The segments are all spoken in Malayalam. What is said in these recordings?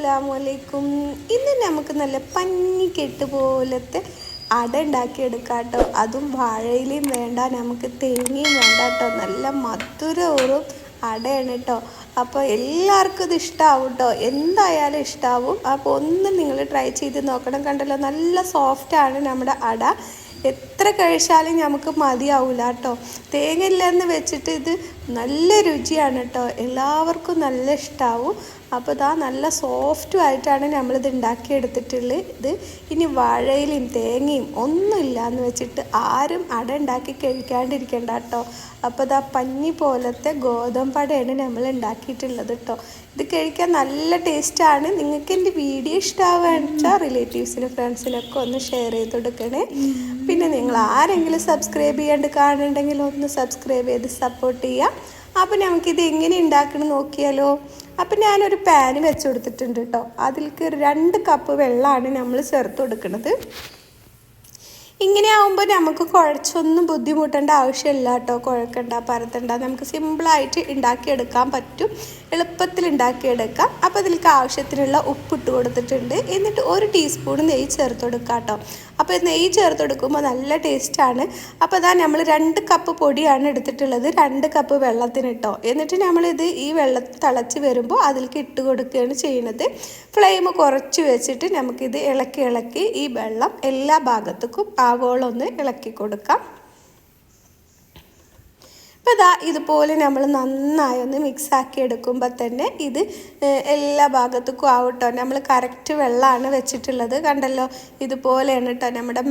അസ്സാമലൈക്കും ഇന്ന് നമുക്ക് നല്ല പഞ്ഞി പഞ്ഞിക്കെട്ട് പോലത്തെ അട ഉണ്ടാക്കിയെടുക്കാം കേട്ടോ അതും വാഴയിലയും വേണ്ട നമുക്ക് തേങ്ങയും വേണ്ട കേട്ടോ നല്ല മധുരവും അടയാണ് കേട്ടോ അപ്പോൾ എല്ലാവർക്കും ഇത് ഇഷ്ടമാവും കേട്ടോ എന്തായാലും ഇഷ്ടമാവും അപ്പോൾ ഒന്ന് നിങ്ങൾ ട്രൈ ചെയ്ത് നോക്കണം. കണ്ടല്ലോ നല്ല സോഫ്റ്റാണ് നമ്മുടെ അട. എത്ര കഴിച്ചാലും നമുക്ക് മതിയാവില്ല കേട്ടോ തേങ്ങ ഇല്ലെന്ന് വെച്ചിട്ട് ഇത് നല്ല രുചിയാണ് കേട്ടോ എല്ലാവർക്കും നല്ല ഇഷ്ടമാവും അപ്പോൾ ഇതാ നല്ല സോഫ്റ്റും ആയിട്ടാണ് നമ്മളിത് ഉണ്ടാക്കിയെടുത്തിട്ടുള്ളത് ഇത് ഇനി വാഴയിലും തേങ്ങയും ഒന്നുമില്ല എന്ന് വെച്ചിട്ട് ആരും അട ഉണ്ടാക്കി കഴിക്കാണ്ടിരിക്കണ്ട കേട്ടോ അപ്പോൾ ഇതാ പഞ്ഞി പോലത്തെ ഗോതമ്പടയാണ് നമ്മൾ ഉണ്ടാക്കിയിട്ടുള്ളത് കേട്ടോ ഇത് കഴിക്കാൻ നല്ല ടേസ്റ്റാണ് നിങ്ങൾക്ക് എന്റെ വീഡിയോ ഇഷ്ടമാവുകയെന്ന് വെച്ചാൽ റിലേറ്റീവ്സിനും ഫ്രണ്ട്സിനൊക്കെ ഒന്ന് ഷെയർ ചെയ്ത് കൊടുക്കണേ. പിന്നെ നിങ്ങൾ ആരെങ്കിലും സബ്സ്ക്രൈബ് ചെയ്യാണ്ട് കാണുന്നുണ്ടെങ്കിൽ ഒന്ന് സബ്സ്ക്രൈബ് ചെയ്ത് സപ്പോർട്ട് ചെയ്യാം. അപ്പോൾ നമുക്കിത് എങ്ങനെ ഉണ്ടാക്കണം നോക്കിയാലോ? അപ്പം ഞാനൊരു പാന് വെച്ച് കൊടുത്തിട്ടുണ്ട് കേട്ടോ അതിലേക്ക് രണ്ട് കപ്പ് വെള്ളമാണ് നമ്മൾ ചേർത്ത് കൊടുക്കുന്നത് ഇങ്ങനെ ആവുമ്പോൾ നമുക്ക് കുഴച്ചൊന്നും ബുദ്ധിമുട്ടേണ്ട ആവശ്യമില്ല കേട്ടോ. കുഴക്കണ്ട പരത്തണ്ട. നമുക്ക് സിമ്പിളായിട്ട് ഉണ്ടാക്കിയെടുക്കാൻ പറ്റും. എളുപ്പത്തിൽ ഉണ്ടാക്കിയെടുക്കാം. അപ്പോൾ അതിലേക്ക് ആവശ്യത്തിനുള്ള ഉപ്പിട്ട് കൊടുത്തിട്ടുണ്ട്. എന്നിട്ട് ഒരു ടീസ്പൂൺ നെയ്യ് ചേർത്ത് കൊടുക്കാം കേട്ടോ. അപ്പോൾ നെയ്യ് ചേർത്ത് കൊടുക്കുമ്പോൾ നല്ല ടേസ്റ്റാണ് അപ്പോൾ അതാ നമ്മൾ രണ്ട് കപ്പ് പൊടിയാണ് എടുത്തിട്ടുള്ളത്. രണ്ട് കപ്പ് വെള്ളത്തിന് ഇട്ടോ. എന്നിട്ട് നമ്മളിത് ഈ വെള്ളം തിളച്ച് വരുമ്പോൾ അതിലേക്ക് ഇട്ട് കൊടുക്കുകയാണ് ചെയ്യുന്നത് ഫ്ലെയിം കുറച്ച് വെച്ചിട്ട് നമുക്കിത് ഇളക്കി ഇളക്കി ഈ വെള്ളം എല്ലാ ഭാഗത്തേക്കും ആവോളം ഒന്ന് ഇളക്കി കൊടുക്കാം. അപ്പോൾ ഇതാ ഇതുപോലെ നമ്മൾ നന്നായി ഒന്ന് മിക്സ് ആക്കി എടുക്കുമ്പോൾ തന്നെ ഇത് എല്ലാ ഭാഗത്തേക്കും ആവട്ടോ നമ്മൾ കറക്റ്റ് വെള്ളമാണ് വെച്ചിട്ടുള്ളത് കണ്ടല്ലോ? ഇതുപോലെയാണ് കേട്ടോ നമ്മുടെ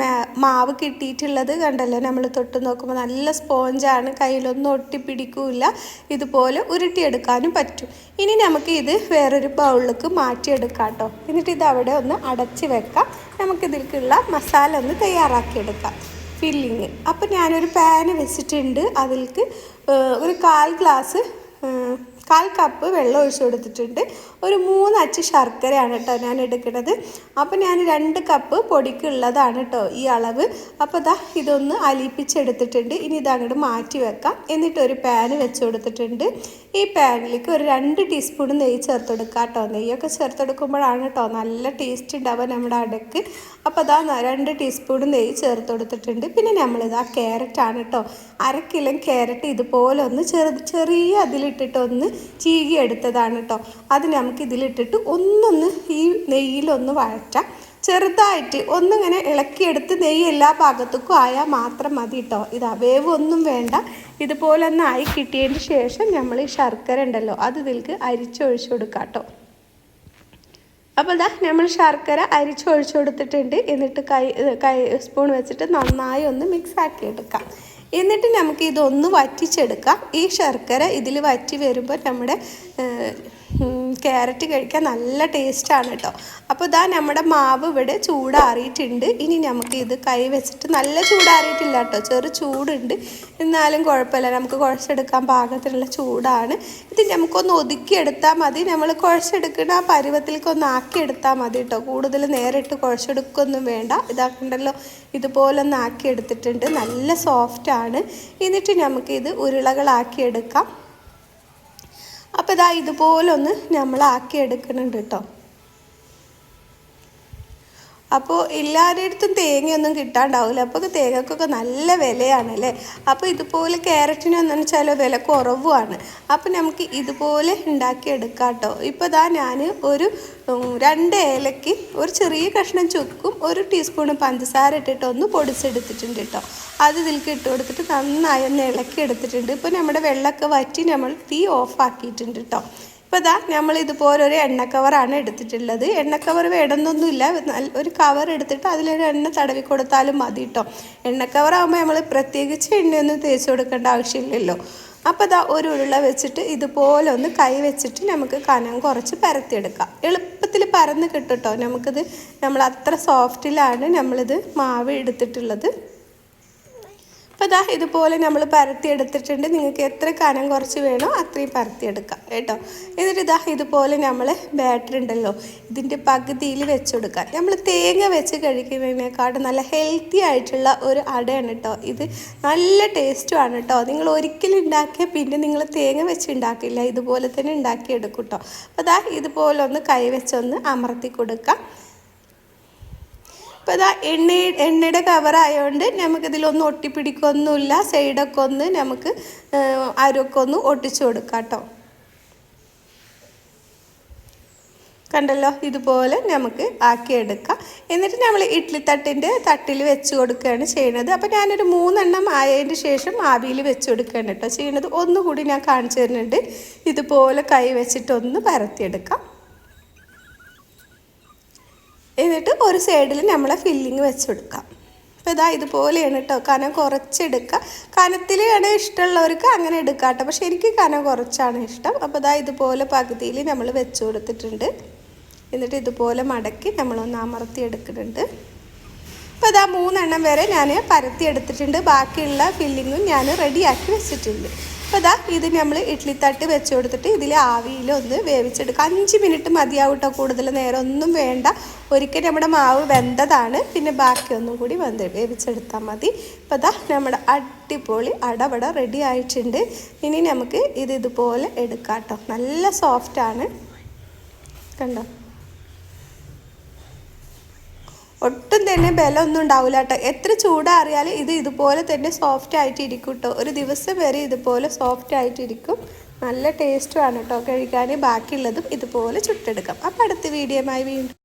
മാവ് കിട്ടിയിട്ടുള്ളത് കണ്ടല്ലോ? നമ്മൾ തൊട്ട് നോക്കുമ്പോൾ നല്ല സ്പോഞ്ചാണ് കയ്യിലൊന്നും ഒട്ടിപ്പിടിക്കില്ല. ഇതുപോലെ ഉരുട്ടിയെടുക്കാനും പറ്റും. ഇനി നമുക്ക് ഇത് വേറൊരു ബൗളിലേക്ക് മാറ്റിയെടുക്കാം കേട്ടോ എന്നിട്ട് ഇത് അവിടെ ഒന്ന് അടച്ച് വെക്കാം. നമുക്കിതിലേക്കുള്ള മസാല ഒന്ന് തയ്യാറാക്കിയെടുക്കാം. ഫില്ലിങ് അപ്പം ഞാനൊരു പാന് വെച്ചിട്ടുണ്ട്. അതിൽക്ക് ഒരു കാൽ ഗ്ലാസ് കാൽ കപ്പ് വെള്ളം ഒഴിച്ച് കൊടുത്തിട്ടുണ്ട്. ഒരു മൂന്ന് അച്ച് ശർക്കരയാണ് കേട്ടോ ഞാൻ എടുക്കുന്നത്. അപ്പോൾ ഞാൻ രണ്ട് കപ്പ് പൊടിക്കുള്ളതാണ് കേട്ടോ ഈ അളവ്. അപ്പോൾ ദാ ഇതൊന്ന് അലിപ്പിച്ചെടുത്തിട്ടുണ്ട് ഇനി ഇത് അങ്ങോട്ട് മാറ്റി വെക്കാം. എന്നിട്ട് ഒരു പാന് വെച്ച് കൊടുത്തിട്ടുണ്ട്. ഈ പാനിലേക്ക് ഒരു രണ്ട് ടീസ്പൂൺ നെയ്യ് ചേർത്ത് കേട്ടോ നെയ്യൊക്കെ ചേർത്ത് കൊടുക്കുമ്പോഴാണ് കേട്ടോ നല്ല ടേസ്റ്റ് ഉണ്ടാവുക നമ്മുടെ അടക്ക്. അപ്പോൾ അതാ രണ്ട് ടീസ്പൂൺ നെയ്യ് ചേർത്ത് കൊടുത്തിട്ടുണ്ട്. പിന്നെ നമ്മളിതാ ക്യാരറ്റാണ് കേട്ടോ അരക്കിലും കിലോ ക്യാരറ്റ് ഇതുപോലെ ഒന്ന് ചെറു ചെറിയ അതിലിട്ടിട്ട് ഒന്ന് ചീകി എടുത്തതാണ് കേട്ടോ അത് നമുക്ക് ഇതിലിട്ടിട്ട് ഒന്നൊന്ന് ഈ നെയ്യിലൊന്ന് വഴറ്റാം. ചെറുതായിട്ട് ഒന്നിങ്ങനെ ഇളക്കിയെടുത്ത് നെയ്യ് എല്ലാ ഭാഗത്തേക്കും ആയാൽ മാത്രം മതി കേട്ടോ ഇതാ വേവ് ഒന്നും വേണ്ട. ഇതുപോലെ ഒന്ന് ആയി കിട്ടിയതിന് ശേഷം നമ്മൾ ഈ ശർക്കര ഉണ്ടല്ലോ അത് ഇതിൽക്ക് അരിച്ചൊഴിച്ചു കൊടുക്കാം കേട്ടോ അപ്പോൾ ഇതാ നമ്മൾ ശർക്കര അരിച്ചൊഴിച്ചു കൊടുത്തിട്ടുണ്ട്. എന്നിട്ട് കൈ കൈ സ്പൂൺ വെച്ചിട്ട് നന്നായി ഒന്ന് മിക്സ് ആക്കി എടുക്കാം. എന്നിട്ട് നമുക്ക് ഇതൊന്ന് വറ്റിച്ചെടുക്കാം. ഈ ശർക്കര ഇതിൽ വറ്റി വരുമ്പോൾ നമ്മുടെ ക്യാരറ്റ് കഴിക്കാൻ നല്ല ടേസ്റ്റാണ് കേട്ടോ. അപ്പോൾ ഇതാ നമ്മുടെ മാവ് ഇവിടെ ചൂടാറിയിട്ടുണ്ട്. ഇനി നമുക്ക് ഇത് കൈ വെച്ചിട്ട് നല്ല ചൂടാറിയിട്ടില്ല കേട്ടോ. ചെറു ചൂടുണ്ട്. എന്നാലും കുഴപ്പമില്ല. നമുക്ക് കുഴച്ചെടുക്കാൻ പാകത്തിനുള്ള ചൂടാണ്. ഇത് നമുക്കൊന്ന് ഒതുക്കിയെടുത്താൽ മതി. നമ്മൾ കുഴച്ചെടുക്കുന്ന ആ പരുവത്തിലേക്ക് ഒന്ന് ആക്കിയെടുത്താൽ മതി കേട്ടോ. കൂടുതൽ നേരിട്ട് കുഴച്ചെടുക്കൊന്നും വേണ്ട. ഇതാക്കണ്ടല്ലോ ഇതുപോലെ ഒന്ന് ആക്കിയെടുത്തിട്ടുണ്ട്. നല്ല സോഫ്റ്റാണ്. എന്നിട്ട് നമുക്കിത് ഉരുളകളാക്കിയെടുക്കാം. അപ്പോൾ ഇതാ ഇതുപോലെ ഒന്ന് നമ്മൾ ആക്കി എടുക്കുന്നുണ്ട് കേട്ടോ. അപ്പോൾ എല്ലാവരുടെ അടുത്തും തേങ്ങയൊന്നും കിട്ടാണ്ടാവില്ല അപ്പോൾ തേങ്ങക്കൊക്കെ നല്ല വിലയാണ് അല്ലേ അപ്പോൾ ഇതുപോലെ ക്യാരറ്റിനൊന്നു വെച്ചാൽ വില കുറവുമാണ്. അപ്പോൾ നമുക്ക് ഇതുപോലെ ഉണ്ടാക്കിയെടുക്കാം കേട്ടോ ഇപ്പോൾ ഇതാ ഞാൻ ഒരു രണ്ട് ഏലയ്ക്ക് ഒരു ചെറിയ കഷ്ണം ചുക്കും ഒരു ടീസ്പൂൺ പഞ്ചസാര ഇട്ടിട്ട് ഒന്ന് പൊടിച്ചെടുത്തിട്ടുണ്ട് കേട്ടോ അത് ഇതിലേക്ക് ഇട്ട് കൊടുത്തിട്ട് നന്നായി ഒന്ന് ഇളക്കി എടുത്തിട്ടുണ്ട് ഇപ്പോൾ നമ്മുടെ വെള്ളമൊക്കെ വറ്റി നമ്മൾ തീ ഓഫാക്കിയിട്ടുണ്ട് കേട്ടോ ഇപ്പോൾ ഇതാ നമ്മൾ ഇതുപോലെ ഒരു എണ്ണ കവറാണ് എടുത്തിട്ടുള്ളത്. എണ്ണ കവർ വേണമെന്നൊന്നുമില്ല. ഒരു കവർ എടുത്തിട്ട് അതിലൊരു എണ്ണ തടവി കൊടുത്താലും മതി കേട്ടോ എണ്ണ കവറാകുമ്പോൾ നമ്മൾ പ്രത്യേകിച്ച് എണ്ണയൊന്നും തേച്ച് കൊടുക്കേണ്ട ആവശ്യമില്ലല്ലോ. അപ്പോൾ ഇതാ ഒരു ഉരുള വെച്ചിട്ട് ഇതുപോലെ ഒന്ന് കൈ വെച്ചിട്ട് നമുക്ക് കനം കുറച്ച് പരത്തിയെടുക്കാം. എളുപ്പത്തിൽ പരന്ന് കിട്ടും കേട്ടോ നമുക്കിത് നമ്മൾ അത്ര സോഫ്റ്റിലാണ് നമ്മളിത് മാവ് എടുത്തിട്ടുള്ളത്. അപ്പോൾ ഇതാ ഇതുപോലെ നമ്മൾ പരത്തി എടുത്തിട്ടുണ്ട്. നിങ്ങൾക്ക് എത്ര കനം കുറച്ച് വേണോ അത്രയും പരത്തിയെടുക്കാം കേട്ടോ. എന്നിട്ട് ഇതാ ഇതുപോലെ നമ്മൾ ബാറ്ററി ഉണ്ടല്ലോ ഇതിന്റെ പകുതിയിൽ വെച്ച് കൊടുക്കാം. നമ്മൾ തേങ്ങ വെച്ച് കഴിക്കുന്നതിനേക്കാട്ടും നല്ല ഹെൽത്തി ആയിട്ടുള്ള ഒരു അടയാണ് കേട്ടോ ഇത്. നല്ല ടേസ്റ്റുമാണ് കേട്ടോ നിങ്ങൾ ഒരിക്കലും ഉണ്ടാക്കിയാൽ പിന്നെ നിങ്ങൾ തേങ്ങ വെച്ച് ഉണ്ടാക്കില്ല. ഇതുപോലെ തന്നെ ഉണ്ടാക്കിയെടുക്കും കേട്ടോ അപ്പോൾ ഇതാ ഇതുപോലെ ഒന്ന് കൈ വെച്ചൊന്ന് അമർത്തി കൊടുക്കാം. അപ്പോൾ ഇതാ എണ്ണ എണ്ണയുടെ കവറായതുകൊണ്ട് നമുക്കിതിലൊന്നും ഒട്ടിപ്പിടിക്കൊന്നുമില്ല. സൈഡൊക്കെ ഒന്ന് നമുക്ക് അരൊക്കെ ഒന്ന് ഒട്ടിച്ചു കൊടുക്കാം കേട്ടോ കണ്ടല്ലോ? ഇതുപോലെ നമുക്ക് ആക്കിയെടുക്കാം. എന്നിട്ട് നമ്മൾ ഇഡ്ഡലി തട്ടിന്റെ തട്ടിൽ വെച്ച് കൊടുക്കുകയാണ് ചെയ്യുന്നത് അപ്പോൾ ഞാനൊരു മൂന്നെണ്ണം ആയതിന് ശേഷം ആവിയിൽ വെച്ച് കൊടുക്കുകയാണ് കേട്ടോ ചെയ്യുന്നത് ഒന്നുകൂടി ഞാൻ കാണിച്ചു തരുന്നുണ്ട്. ഇതുപോലെ കൈ വെച്ചിട്ടൊന്ന് പരത്തിയെടുക്കാം. എന്നിട്ട് ഒരു സൈഡിൽ നമ്മളെ ഫില്ലിങ് വെച്ചെടുക്കാം. അപ്പോൾ ഇതാ ഇതുപോലെയാണ് കേട്ടോ കനം കുറച്ചെടുക്കുക കനത്തിൽ ആണ് ഇഷ്ടമുള്ളവർക്ക് അങ്ങനെ എടുക്കാം കേട്ടോ പക്ഷേ എനിക്ക് കനം കുറച്ചാണ് ഇഷ്ടം. അപ്പോൾ ഇതാ ഇതുപോലെ പകുതിയിൽ നമ്മൾ വെച്ച് കൊടുത്തിട്ടുണ്ട്. എന്നിട്ട് ഇതുപോലെ മടക്കി നമ്മളൊന്ന് അമർത്തി എടുക്കുന്നുണ്ട്. അപ്പോൾ ഇതാ മൂന്നെണ്ണം വരെ ഞാൻ പരത്തി എടുത്തിട്ടുണ്ട്. ബാക്കിയുള്ള ഫില്ലിങ്ങും ഞാൻ റെഡിയാക്കി വെച്ചിട്ടുണ്ട്. അപ്പോൾ ഇതാ ഇത് നമ്മൾ ഇഡ്ഡലി തട്ട് വെച്ച് കൊടുത്തിട്ട് ഇതിൽ ആവിയിൽ ഒന്ന് വേവിച്ചെടുക്കുക. അഞ്ച് മിനിറ്റ് മതിയാവും കേട്ടോ കൂടുതൽ നേരം ഒന്നും വേണ്ട. ഒരിക്കൽ നമ്മുടെ മാവ് വെന്തതാണ്. പിന്നെ ബാക്കി ഒന്നും കൂടി വെന്ത് വേവിച്ചെടുത്താൽ മതി. അപ്പോൾ ഇതാ നമ്മുടെ അടിപൊളി അടവട റെഡി ആയിട്ടുണ്ട്. ഇനി നമുക്ക് ഇത് ഇതുപോലെ എടുക്കാം കേട്ടോ നല്ല സോഫ്റ്റാണ് കണ്ടോ? ഒട്ടും തന്നെ ബലമൊന്നും ഉണ്ടാവില്ല കേട്ടോ. എത്ര ചൂടാറിയാലും ഇത് ഇതുപോലെ തന്നെ സോഫ്റ്റ് ആയിട്ട് ഇരിക്കും കേട്ടോ. ഒരു ദിവസം വരെ ഇതുപോലെ സോഫ്റ്റ് ആയിട്ടിരിക്കും. നല്ല ടേസ്റ്റുമാണ് കേട്ടോ. കഴിക്കാൻ ബാക്കിയുള്ളതും ഇതുപോലെ ചുട്ടെടുക്കാം. അപ്പോൾ അടുത്ത വീഡിയോയുമായി വീണ്ടും